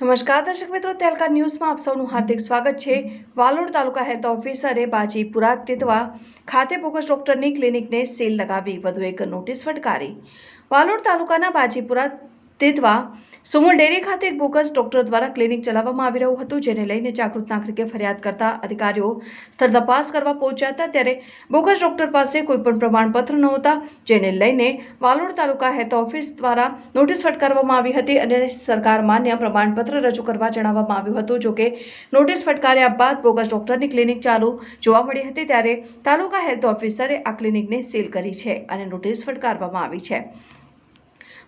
નમસ્કાર દર્શક મિત્રો તેલકા ન્યૂઝમાં આપ સૌનું હાર્દિક સ્વાગત છે. વાલોડ તાલુકા હેલ્થ ઓફિસરે બાજીપુરા તિતવા ખાતે બોગસ ડોક્ટરની ક્લિનિકને સીલ લગાવી વધુ એક નોટિસ ફટકારી. વાલોડ તાલુકાના બાજીપુરા તેતવા સુમુલ ડેરી ખાતે એક બોગસ ડોક્ટર દ્વારા ક્લિનિક ચલાવવામાં આવી રહ્યું હતું, જેને લઈને જાગૃત નાગરિકે ફરિયાદ કરતા અધિકારીઓ સ્થળ તપાસ કરવા પહોંચ્યા હતા. ત્યારે બોગસ ડોક્ટર પાસે કોઈ પણ પ્રમાણપત્ર નહોતા, જેને લઈને વાલોડ તાલુકા હેલ્થ ઓફિસ દ્વારા નોટિસ ફટકારવામાં આવી હતી અને સરકાર માન્ય પ્રમાણપત્ર રજૂ કરવા જણાવવામાં આવ્યું હતું. જોકે નોટિસ ફટકાર્યા બાદ બોગસ ડોક્ટરની ક્લિનિક ચાલુ જોવા મળી હતી, ત્યારે તાલુકા હેલ્થ ઓફિસરે આ ક્લિનિકને સીલ કરી છે અને નોટિસ ફટકારવામાં આવી છે.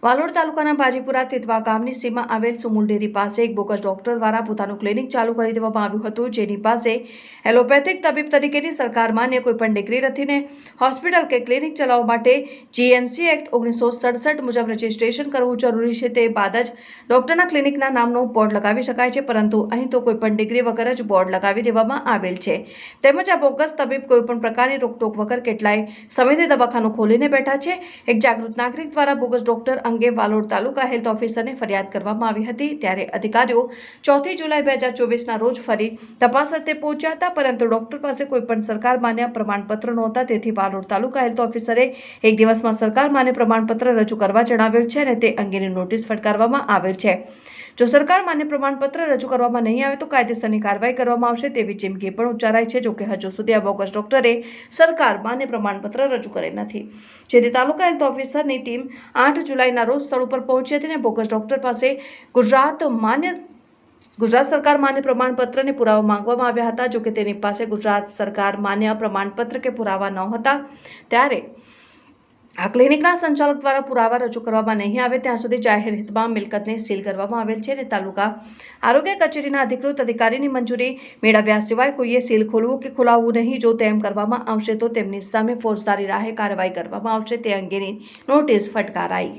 વાલોડ તાલુકાના બાજીપુરા તેતવા ગામની સીમા આવેલ સુમુલ ડેરી પાસે એક બોગસ ડોક્ટર દ્વારા પોતાનું ક્લિનિક ચાલુ કરી દેવામાં આવ્યું હતું, જેની પાસે એલોપેથિક તબીબ તરીકેની સરકાર માન્ય કોઈપણ ડિગ્રી રથીને હોસ્પિટલ કે ક્લિનિક ચલાવવા માટે જીએમસી એક્ટ ઓગણીસો સડસઠ મુજબ રજીસ્ટ્રેશન કરવું જરૂરી છે. તે બાદ જ ડોક્ટરના ક્લિનિકના નામનું બોર્ડ લગાવી શકાય છે, પરંતુ અહીં તો કોઈપણ ડિગ્રી વગર જ બોર્ડ લગાવી દેવામાં આવેલ છે. તેમજ આ બોગસ તબીબ કોઈપણ પ્રકારની રોકટોક વગર કેટલાય સમયથી દવાખાનું ખોલીને બેઠા છે. એક જાગૃત નાગરિક દ્વારા બોગસ ડોક્ટર અંગે વાલોડ તાલુકા હેલ્થ ઓફિસરને ફરિયાદ કરવામાં આવી હતી. ત્યારે અધિકારીઓ ચોથી જુલાઈ બે હજાર ચોવીસના રોજ ફરી તપાસ અર્થે પહોંચ્યા હતા, પરંતુ ડોક્ટર પાસે કોઈ પણ સરકાર માન્ય પ્રમાણપત્ર નહોતા. તેથી વાલોડ તાલુકા હેલ્થ ઓફિસરે એક દિવસમાં સરકાર માન્ય પ્રમાણપત્ર રજૂ કરવા જણાવેલ છે અને તે અંગેની નોટિસ ફટકારવામાં આવેલ છે. જો સરકાર માન્ય પ્રમાણપત્ર રજૂ કરવામાં નહીં આવે તો કાયદેસરની કાર્યવાહી કરવામાં આવશે તેવી ચીમકી પણ ઉચ્ચારાઈ છે જોકે હજુ સુધી આ બોગસ ડોક્ટરે સરકાર માન્ય પ્રમાણપત્ર રજૂ કરેલ નથી. જેથી તાલુકા હેલ્થ ઓફિસરની ટીમ આઠ જુલાઈના રોજ સ્થળ ઉપર પહોંચી હતી અને બોગસ ડોક્ટર પાસે ગુજરાત માન્ય, ગુજરાત સરકાર માન્ય પ્રમાણપત્રને પુરાવા માંગવામાં આવ્યા હતા. જોકે તેની પાસે ગુજરાત સરકાર માન્ય પ્રમાણપત્ર કે પુરાવા ન હતા, ત્યારે આ ક્લિનિકના સંચાલક દ્વારા પુરાવા રજૂ કરવામાં નહીં આવે, ત્યાં સુધી જાહેર હિતમાં મિલકતને સીલ કરવામાં આવેલ છે અને તાલુકા આરોગ્ય કચેરીના અધિકૃત અધિકારીની મંજૂરી મેળવ્યા સિવાય કોઈએ સીલ ખોલવું કે ખોલાવવું નહીં, જો તેમ કરવામાં આવશે તો તેમની સામે ફોજદારી રાહે કાર્યવાહી કરવામાં આવશે તે અંગેની નોટિસ ફટકારાઈ.